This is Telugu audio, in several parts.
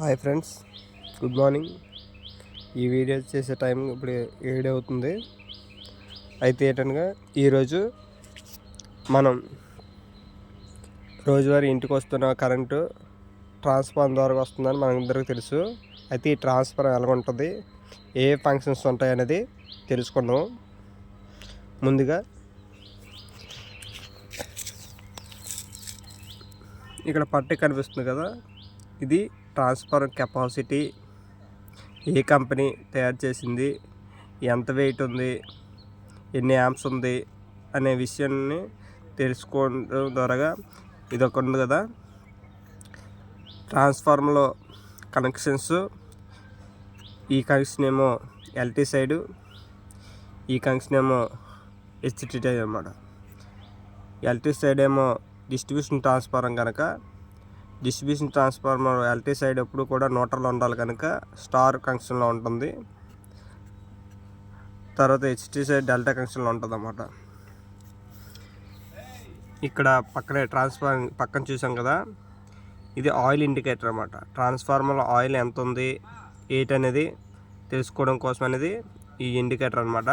Hi friends good morning. ఈ వీడియో చేసే టైం ఇప్పుడు ఏడు అవుతుంది. అయితే ఏంటనగా ఈరోజు మనం రోజువారీ ఇంటికి వస్తున్న కరెంటు ట్రాన్స్ఫార్మర్ ద్వారా వస్తుందని మనందరికీ తెలుసు. అయితే ఈ ట్రాన్స్ఫార్మర్ ఎలా ఉంటుంది ఏ ఫంక్షన్స్ ఉంటాయి అనేది తెలుసుకుందాం. ముందుగా ఇక్కడ పట్టే కనిపిస్తుంది కదా ఇది ట్రాన్స్ఫర్ కెపాసిటీ ఏ కంపెనీ తయారు చేసింది ఎంత వెయిట్ ఉంది ఎన్ని యాంప్స్ ఉంది అనే విషయాన్ని తెలుసుకోవడం ద్వారా ఇది ఒక ఉంది కదా. ట్రాన్స్ఫార్మర్లో కనెక్షన్స్ ఈ కనెక్షన్ ఏమో ఎల్టీ సైడు ఈ కనెక్షన్ ఏమో హెచ్టిటీ అనమాట ఎల్టీ సైడ్ ఏమో డిస్ట్రిబ్యూషన్ ట్రాన్స్ఫారం కనుక డిస్ట్రిబ్యూషన్ ట్రాన్స్ఫార్మర్ ఎల్టీ సైడ్ ఎప్పుడు కూడా నోటర్లో ఉండాలి కనుక స్టార్ కనెక్షన్లో ఉంటుంది. తర్వాత హెచ్టీ సైడ్ డెల్టా కనెక్షన్లో ఉంటుంది అన్నమాట ఇక్కడ పక్కనే ట్రాన్స్ఫార్ పక్కన చూసాం కదా ఇది ఆయిల్ ఇండికేటర్ అనమాట ట్రాన్స్ఫార్మర్లో ఆయిల్ ఎంత ఉంది ఏట్ అనేది తెలుసుకోవడం కోసం అనేది ఈ ఇండికేటర్ అనమాట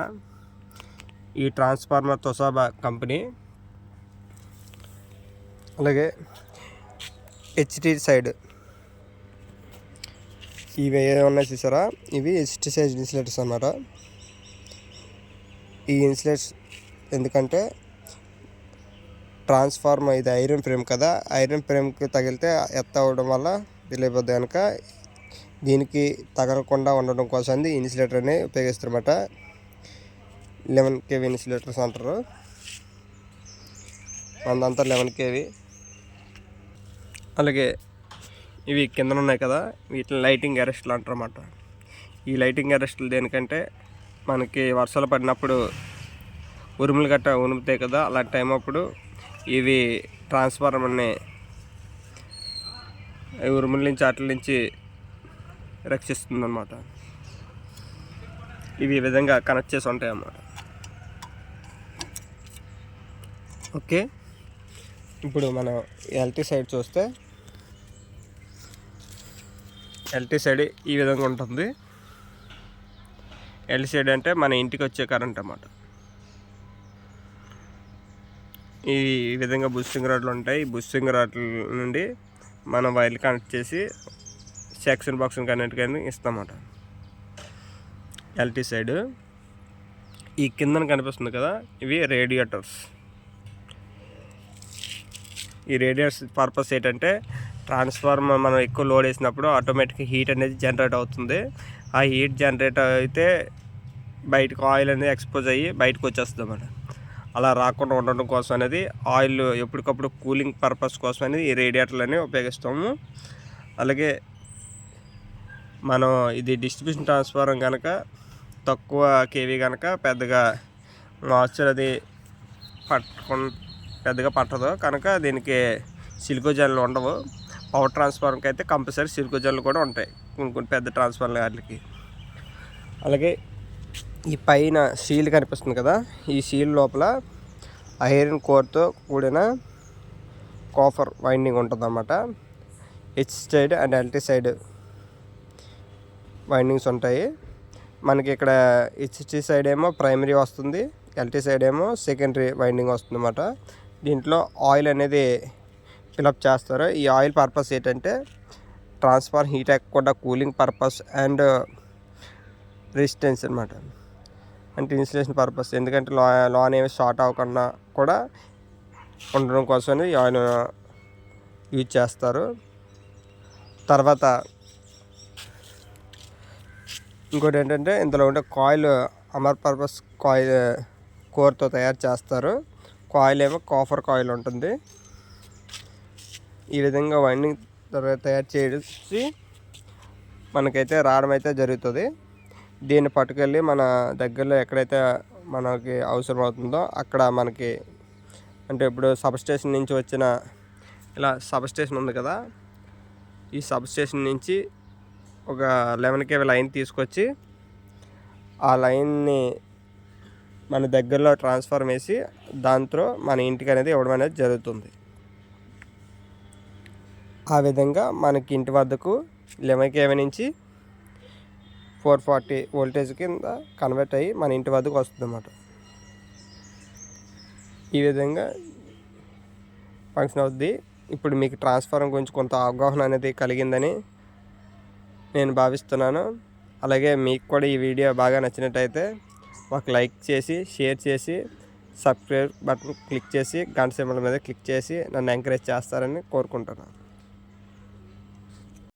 ఈ ట్రాన్స్ఫార్మర్ తొసాబా కంపెనీ అలాగే హెచ్టి సైడ్ ఇవి ఏమన్నా చూసారా? ఇవి హెచ్టి సైజ్ ఇన్సులేటర్స్ అన్నమాట. ఈ ఇన్సులేటర్స్ ఎందుకంటే ట్రాన్స్ఫార్మర్ ఇది ఐరన్ ఫ్రేమ్ కదా. ఐరన్ ఫ్రేమ్కి తగిలితే ఎత్త అవ్వడం వల్ల తెలియపోద్ది కనుక దీనికి తగలకుండా ఉండడం కోసం ఇన్సులేటర్ అని ఉపయోగిస్తారన్నమాట. లెవెన్ కేవీ ఇన్సులేటర్స్ అంటారు. మందంతా లెవెన్ కేవీ అలాగే ఇవి కింద ఉన్నాయి కదా వీటిని లైటింగ్ అరెస్ట్లు అంటారన్నమాట. ఈ లైటింగ్ అరెస్ట్లు దేనికంటే మనకి వర్షాలు పడినప్పుడు ఉరుములు గట్ట ఉరుముతాయి కదా అలాంటి టైం అప్పుడు ఇవి ట్రాన్స్ఫార్మర్ని ఉరుముల నుంచి అట్ల నుంచి రక్షిస్తుందన్నమాట. ఇవి ఈ విధంగా కనెక్ట్ చేసి ఉంటాయి అన్నమాట ఓకే. ఇప్పుడు మనం ఎల్టీ సైడ్ చూస్తే ఎల్టీ సైడ్ ఈ విధంగా ఉంటుంది. ఎల్టీ సైడ్ అంటే మన ఇంటికి వచ్చే కరెంట్ అన్నమాట. ఈ విధంగా బుస్సింగ్ రాడ్లు ఉంటాయి. ఈ బుస్సింగ్ రాడ్ల నుండి మనం వైర్లు కనెక్ట్ చేసి సెక్షన్ బాక్స్ని కనెక్ట్ కానీ ఇస్తామన్నమాట. LT side. ఈ కిందన కనిపిస్తుంది కదా ఇవి రేడియేటర్స్. ఈ రేడియేటర్స్ పర్పస్ ఏంటంటే ట్రాన్స్ఫార్మర్ మనం ఎక్కువ లోడ్ వేసినప్పుడు ఆటోమేటిక్గా హీట్ అనేది జనరేట్ అవుతుంది. ఆ హీట్ జనరేట్ అయితే బయటకు ఆయిల్ అనేది ఎక్స్పోజ్ అయ్యి బయటకు వచ్చేస్తుంది అన్నమాట. అలా రాకుండా ఉండడం కోసం అనేది ఆయిల్ ఎప్పటికప్పుడు కూలింగ్ పర్పస్ కోసం అనేది ఈ రేడియేటర్లని ఉపయోగిస్తాము. అలాగే మనం ఇది డిస్ట్రిబ్యూషన్ ట్రాన్స్ఫార్మర్ కనుక తక్కువ కేవీ కనుక పెద్దగా మాయిశ్చర్ అది పట్టుకు పెద్దగా పట్టదు. కనుక దీనికి సిలికో జల్లు ఉండవు. పవర్ ట్రాన్స్ఫార్మర్కి అయితే కంపల్సరీ సిలికో కూడా ఉంటాయి. కొన్ని కొన్ని పెద్ద ట్రాన్స్ఫార్మర్ వాటికి. అలాగే ఈ పైన సీల్ కనిపిస్తుంది కదా ఈ సీల్ లోపల ఐరన్ కోర్తో కూడిన కాఫర్ వైండింగ్ ఉంటుంది అన్నమాట H side and LT side windings ఉంటాయి. మనకి ఇక్కడ హెచ్టి సైడ్ ఏమో ప్రైమరీ వస్తుంది ఎల్టీ సైడ్ ఏమో సెకండరీ వైండింగ్ వస్తుంది అన్నమాట దీంట్లో ఆయిల్ అనేది ఫిలప్ చేస్తారు ఈ ఆయిల్ పర్పస్ ఏంటంటే ట్రాన్స్ఫర్ హీట్ ఎక్కకుండా కూలింగ్ పర్పస్ అండ్ రెసిస్టెన్స్ అనమాట అంటే ఇన్సులేషన్ పర్పస్. ఎందుకంటే లా లోన్ ఏమి షార్ట్ అవ్వకుండా కూడా ఉండడం కోసం ఈ ఆయిల్ యూజ్ చేస్తారు. తర్వాత ఇంకోటి ఏంటంటే ఇందులో ఉండే కాయిల్ అమర్ పర్పస్ కాయిల్ కోర్తో తయారు చేస్తారు. కాయిల్ ఏమో కాఫర్ కాయిల్ ఉంటుంది. ఈ విధంగా వైండింగ్ తయారు చేసి మనకైతే రావడం అయితే జరుగుతుంది. దీన్ని పట్టుకెళ్ళి మన దగ్గరలో ఎక్కడైతే మనకి అవసరం అవుతుందో అక్కడ మనకి అంటే ఇప్పుడు సబ్స్టేషన్ నుంచి వచ్చిన ఇలా సబ్ స్టేషన్ ఉంది కదా ఈ సబ్ స్టేషన్ నుంచి ఒక లెవెన్ కేవీ లైన్ తీసుకొచ్చి ఆ లైన్ని మన దగ్గరలో ట్రాన్స్ఫర్ వేసి దాంతో మన ఇంటికి అనేది ఇవ్వడం అనేది జరుగుతుంది. ఆ విధంగా మనకి ఇంటి వద్దకు లెవెన్ కేవీ నుంచి ఫోర్ ఫార్టీ వోల్టేజ్ కింద కన్వర్ట్ అయ్యి మన ఇంటి వద్దకు వస్తుంది అన్నమాట ఈ విధంగా ఫంక్షన్ అవుద్ది. ఇప్పుడు మీకు ట్రాన్స్ఫారం గురించి కొంత అవగాహన అనేది కలిగిందని నేను భావిస్తున్నాను. అలాగే మీకు కూడా ఈ వీడియో బాగా నచ్చినట్టయితే ఒక లైక్ చేసి షేర్ చేసి సబ్స్క్రైబ్ బటన్ క్లిక్ చేసి గంట సింబల్ మీద క్లిక్ చేసి నన్ను ఎంకరేజ్ చేస్తారని కోరుకుంటున్నాను.